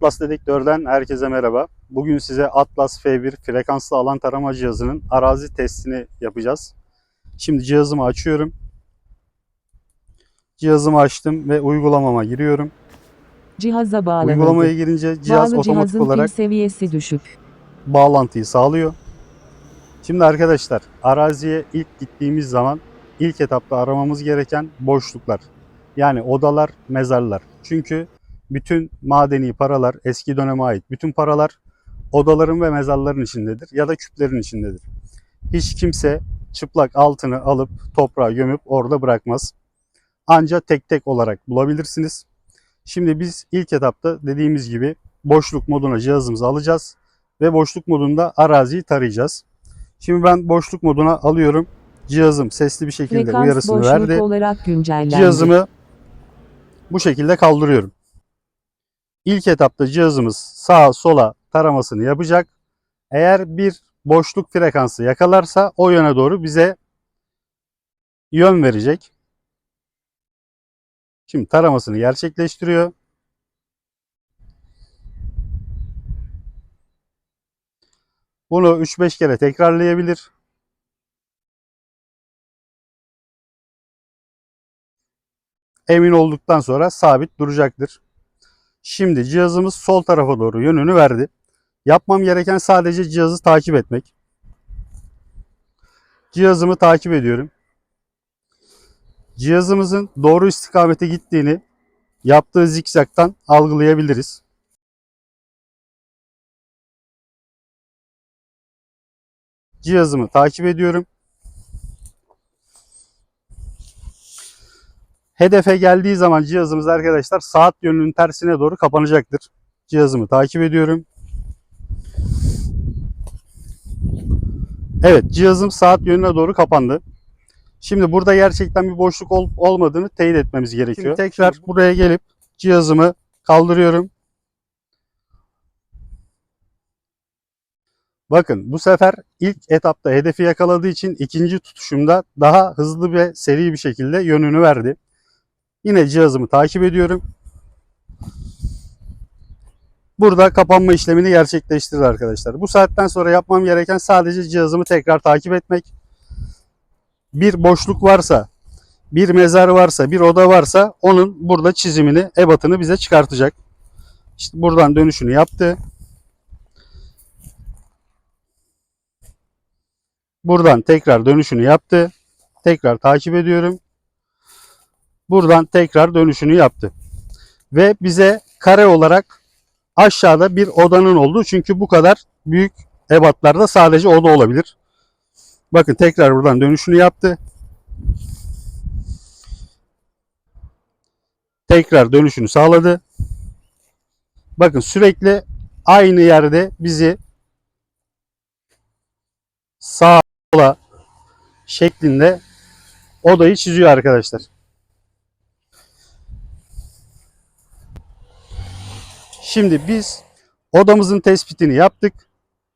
Atlas Dedektör'den herkese merhaba. Bugün size Atlas F1 frekanslı alan tarama cihazının arazi testini yapacağız. Şimdi cihazımı açıyorum. Cihazımı açtım ve uygulamama giriyorum. Cihaza bağlanıldı. Uygulamaya girince cihaz Bağlı otomatik olarak seviyesi düşük. bağlantıyı sağlıyor. Şimdi arkadaşlar araziye ilk gittiğimiz zaman ilk etapta aramamız gereken boşluklar. Yani odalar, mezarlar. Çünkü bütün madeni paralar, eski döneme ait bütün paralar odaların ve mezarların içindedir ya da küplerin içindedir. Hiç kimse çıplak altını alıp toprağa gömüp orada bırakmaz. Ancak tek tek olarak bulabilirsiniz. Şimdi biz ilk etapta dediğimiz gibi boşluk moduna cihazımızı alacağız ve boşluk modunda araziyi tarayacağız. Şimdi ben boşluk moduna alıyorum. Cihazım sesli bir şekilde Frekans uyarısını verdi. olarak. Cihazımı bu şekilde kaldırıyorum. İlk etapta cihazımız sağa sola taramasını yapacak. Eğer bir boşluk frekansı yakalarsa o yöne doğru bize yön verecek. Şimdi taramasını gerçekleştiriyor. Bunu 3-5 kere tekrarlayabilir. Emin olduktan sonra sabit duracaktır. Şimdi cihazımız sol tarafa doğru yönünü verdi. Yapmam gereken sadece cihazı takip etmek. Cihazımı takip ediyorum. Cihazımızın doğru istikamete gittiğini yaptığı zikzaktan algılayabiliriz. Cihazımı takip ediyorum. Hedefe geldiği zaman cihazımız arkadaşlar saat yönünün tersine doğru kapanacaktır. Cihazımı takip ediyorum. Evet cihazım saat yönüne doğru kapandı. Şimdi burada gerçekten bir boşluk ol- olmadığını teyit etmemiz gerekiyor. Şimdi tekrar buraya gelip cihazımı kaldırıyorum. Bakın bu sefer ilk etapta hedefi yakaladığı için ikinci tutuşumda daha hızlı ve seri bir şekilde yönünü verdi. Yine cihazımı takip ediyorum. Burada kapanma işlemini gerçekleştirir arkadaşlar. Bu saatten sonra yapmam gereken sadece cihazımı tekrar takip etmek. Bir boşluk varsa, bir mezar varsa, bir oda varsa onun burada çizimini, ebatını bize çıkartacak. İşte buradan dönüşünü yaptı. Buradan tekrar dönüşünü yaptı. Tekrar takip ediyorum buradan tekrar dönüşünü yaptı. Ve bize kare olarak aşağıda bir odanın olduğu çünkü bu kadar büyük ebatlarda sadece oda olabilir. Bakın tekrar buradan dönüşünü yaptı. Tekrar dönüşünü sağladı. Bakın sürekli aynı yerde bizi sağa sola şeklinde odayı çiziyor arkadaşlar. Şimdi biz odamızın tespitini yaptık.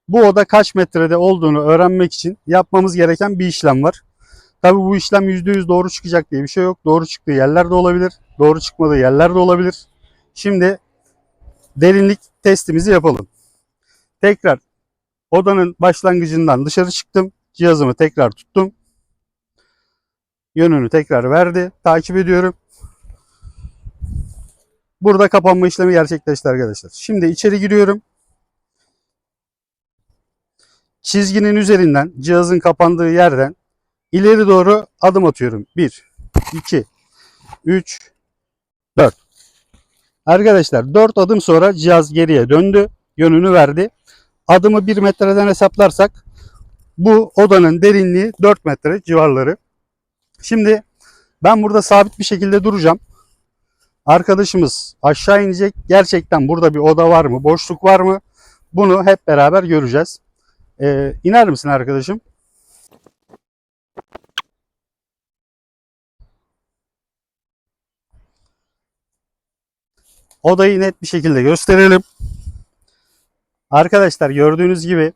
Bu oda kaç metrede olduğunu öğrenmek için yapmamız gereken bir işlem var. Tabi bu işlem %100 doğru çıkacak diye bir şey yok. Doğru çıktığı yerler de olabilir. Doğru çıkmadığı yerler de olabilir. Şimdi derinlik testimizi yapalım. Tekrar odanın başlangıcından dışarı çıktım. Cihazımı tekrar tuttum. Yönünü tekrar verdi. Takip ediyorum. Burada kapanma işlemi gerçekleşti arkadaşlar. Şimdi içeri giriyorum. Çizginin üzerinden cihazın kapandığı yerden ileri doğru adım atıyorum. 1, 2, 3, 4. Arkadaşlar 4 adım sonra cihaz geriye döndü. Yönünü verdi. Adımı 1 metreden hesaplarsak bu odanın derinliği 4 metre civarları. Şimdi ben burada sabit bir şekilde duracağım. Arkadaşımız aşağı inecek. Gerçekten burada bir oda var mı? Boşluk var mı? Bunu hep beraber göreceğiz. Ee, iner misin arkadaşım? Odayı net bir şekilde gösterelim. Arkadaşlar gördüğünüz gibi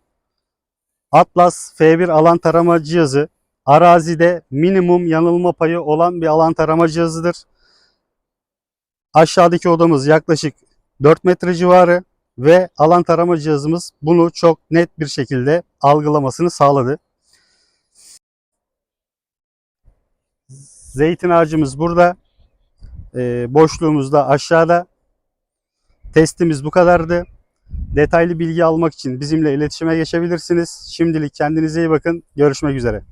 Atlas F1 alan tarama cihazı arazide minimum yanılma payı olan bir alan tarama cihazıdır. Aşağıdaki odamız yaklaşık 4 metre civarı ve alan tarama cihazımız bunu çok net bir şekilde algılamasını sağladı. Zeytin ağacımız burada. Ee, boşluğumuz da aşağıda. Testimiz bu kadardı. Detaylı bilgi almak için bizimle iletişime geçebilirsiniz. Şimdilik kendinize iyi bakın. Görüşmek üzere.